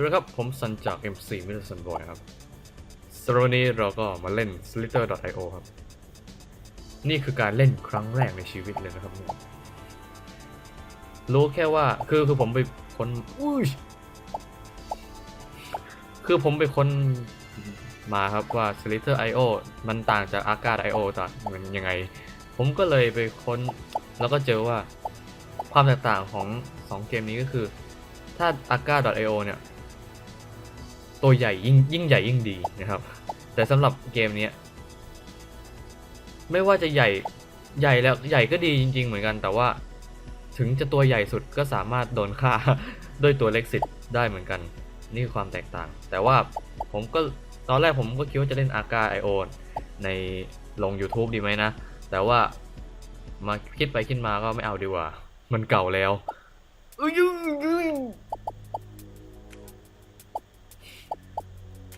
วัสดีครับ ผมสันจาก M4 m i d d l e s o n Boy ครับสำหรับวันนี้เราก็มาเล่น Slither.io ครับ นี่คือการเล่นครั้งแรกในชีวิตเลยนะครับเนี่ยรู้แค่ว่าคือคือผมไปค้นอุ้ยคือผมไปค้นมาครับว่า Slither.io มันต่างจาก arcad io ต่างมันยังไง ผมก็เลยไปค้น แล้วก็เจอว่าความแตกต่างของ 2 เกมนี้ก็คือถ้า arcad io เนี่ย ตัวใหญ่ยิ่งยิ่งใหญ่ยิ่งดีนะครับ แต่สำหรับเกมเนี้ยไม่ว่าจะใหญ่ใหญ่แล้วใหญ่ก็ดีจริง ๆ เหมือนกัน แต่ว่าถึงจะตัวใหญ่สุดก็สามารถโดนฆ่าด้วยตัวเล็กสิทธิ์ได้เหมือนกัน นี่คือความแตกต่าง แต่ว่าผมก็ตอนแรกผมก็คิดว่าจะเล่น Arcade.io ในลง YouTube ดีไหมนะ แต่ว่ามาคิดไปคิดมาก็ไม่เอาดีกว่า มันเก่าแล้ว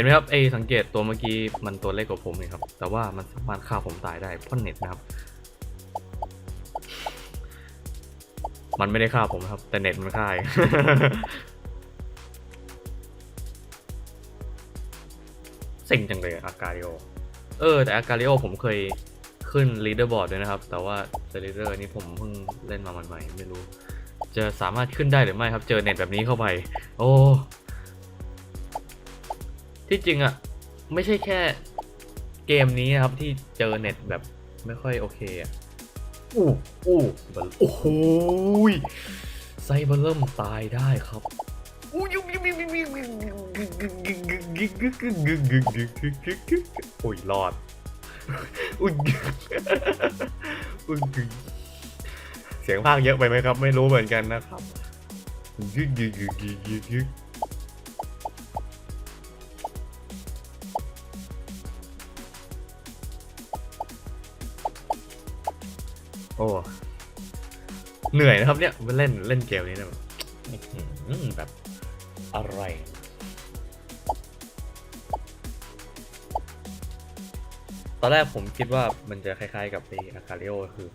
ห็นไหมครับไอสังเกตตัวเมื่อกี้มันตัวเล็กกว่าผมเลยครับ แต่ว่ามันสามารถฆ่าผมตายได้เพราะเน็ตนะครับ มันไม่ได้ฆ่าผมนะครับ แต่เน็ตมันฆ่าเองเซ็งจังเลยอากา i ิโอ เออ แต่อากา i ิโอผมเคยขึ้นลีดเดอร์บอร์ดด้วยนะครับ แต่ว่าเซลีเดอร์นี่ผมเพิ่งเล่นมาใหม่ๆไม่รู้ จะสามารถขึ้นได้หรือไม่ครับ เจอเน็ตแบบนี้เข้าไป โอ้ ที่จริงอะไม่ใช่แค่เกมนี้นะครับที่เจอเน็ตแบบไม่ค่อยโอเคอะอู้อู้โอ้โหไซเบอร์เริ่มตายได้ครับอู้ยุบยุบยุบยุบยุบโอ้ยรอดอุ้ยอุ้ยเสียงพากย์เยอะไปไหมครับ ไม่รู้เหมือนกันนะครับยึกยึกยึกยึกยึก โอ้เหนื่อยนะครับเนี่ยมาเล่นเล่นเกมนี้นะแบบอื้อหือแบบอะไรตอนแรกผมคิดว่ามันจะคล้ายๆกับไปอาคาเรโอคือ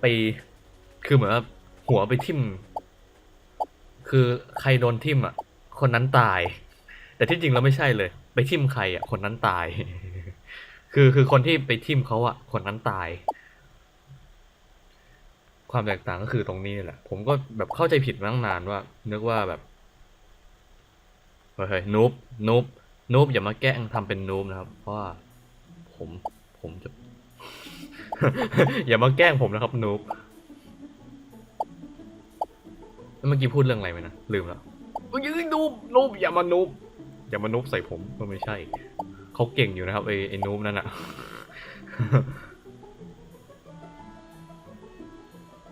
ไปคือเหมือนว่าหัวไปทิ่ม คือใครโดนทิ่มอะ คนนั้นตาย แต่ที่จริงแล้วไม่ใช่เลย ไปทิ่มใครอะ คนนั้นตาย คือคือคนที่ไปทิ่มเขาอะ คนนั้นตาย ความแตกต่างก็คือตรงนี้แหละ ผมก็แบบเข้าใจผิดมาตั้งนานว่า นึกว่าแบบเฮ้ยนูบนูบนูบอย่ามาแกล้งทำเป็นนูบนะครับ เพราะว่าผมผมจะ อย่ามาแกล้งผมนะครับนูบแล้วเมื่อกี้พูดเรื่องอะไรไปนะ ลืมแล้วเอ้ยนูบนูบอย่ามานูบอย่ามานูบใส่ผมก็ไม่ใช่ เขาเก่งอยู่นะครับไอ้ไอ้นูบนั่นอะ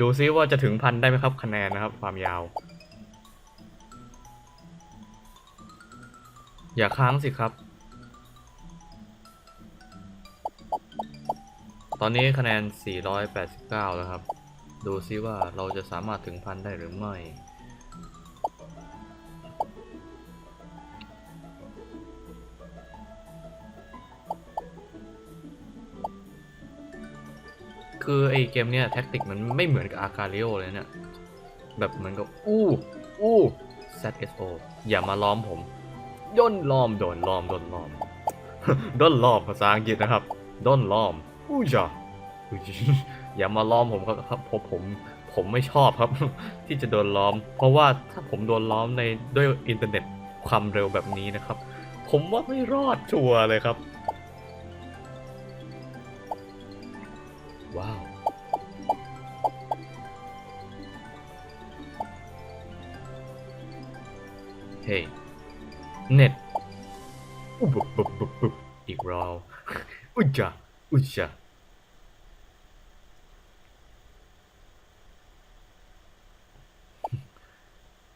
ดูซิว่าจะถึงพันได้ไหมครับคะแนนนะครับ ความยาว อย่าค้างสิครับ ตอนนี้คะแนน 489 แล้วครับ ดูซิว่าเราจะสามารถถึงพันได้หรือไม่ คือไอเกมเนี้ยแท็กติกมันไม่เหมือนกับอาคาเ i โอเลยเนี่ย แบบเหมือนกับ อู้อู้ ZSO อย่ามาล้อมผมย่นล้อมโดนล้อมโดนล้อมด้นล้อมภาษาอังกฤษนะครับด้นล้อมอู้จ้ะอย่ามาล้อมผมครับครับผมผมผมไม่ชอบครับ ที่จะโดนล้อม เพราะว่าถ้าผมโดนล้อมในด้วยอินเทอร์เน็ตความเร็วแบบนี้นะครับผผมว่าไม่รอดชัวร์เลยครับ เฮ้เน็ตอุบบบบบบบอีกราวอุจจาอุจจา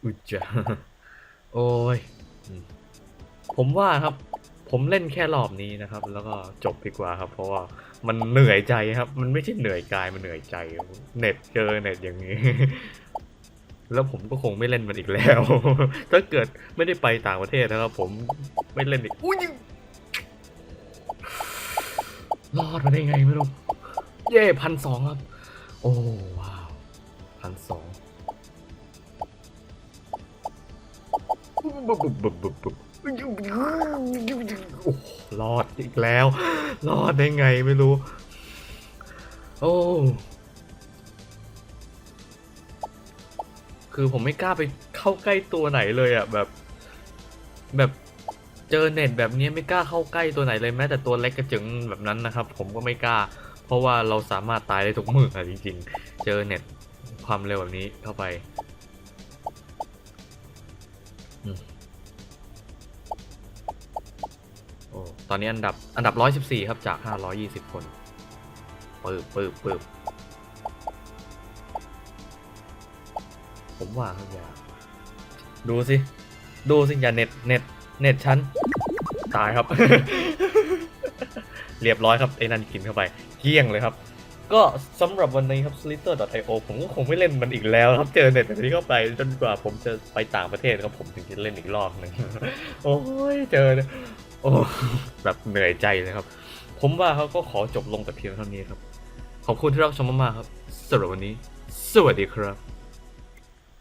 อุจจาโอ้ย ผมว่าครับ ผมเล่นแค่รอบนี้นะครับ แล้วก็จบดีกว่าครับ เพราะว่ามันเหนื่อยใจครับ มันไม่ใช่เหนื่อยกาย มันเหนื่อยใจ เน็ตเจอเน็ตอย่างนี้ แล้วผมก็คงไม่เล่นมันอีกแล้ว ถ้าเกิดไม่ได้ไปต่างประเทศนะครับ ผมไม่เล่นอีกอุ้ยรอดมาได้ไงไม่รู้ เย่พันสองครับ โอ้ว้าวพันสองบุบบุบบุบบุบบุบโอ้รอดอีกแล้ว รอดได้ไงไม่รู้ โอ้ คือผมไม่กล้าไปเข้าใกล้ตัวไหนเลยอะแบบ แบบเจอเน็ตแบบนี้ไม่กล้าเข้าใกล้ตัวไหนเลยแม้แต่ตัวเล็กกระจึงแบบนั้นนะครับ ผมก็ไม่กล้า เพราะว่าเราสามารถตายได้ทุกมืออะจริง ๆ เจอเน็ตความเร็วแบบนี้เข้าไปอโอ้ตอนนี้อันดับอันดับ 114 ครับจาก 520 คนปืบปืบปืบ ผมว่าครับอย่าดูสิ ดูสิ อย่าเน็ตเน็ตเน็ตฉันตายครับ เรียบร้อยครับ ไอ้นั่นกินเข้าไปเกี้ยงเลยครับ ก็สำหรับวันนี้ครับ slither.io ผมก็คงไม่เล่นมันอีกแล้วครับ เจอเน็ตแบบนี้เข้าไปจนกว่าผมจะไปต่างประเทศครับผมถึงจะเล่นอีกรอบหนึ่งโอ้ยเจอเนี่ยโอ้แบบเหนื่อยใจเลยครับ ผมว่าเขาก็ขอจบลงแต่เพียงเท่านี้ครับ ขอบคุณที่รับชมมากๆครับสำหรับวันนี้ สวัสดีครับ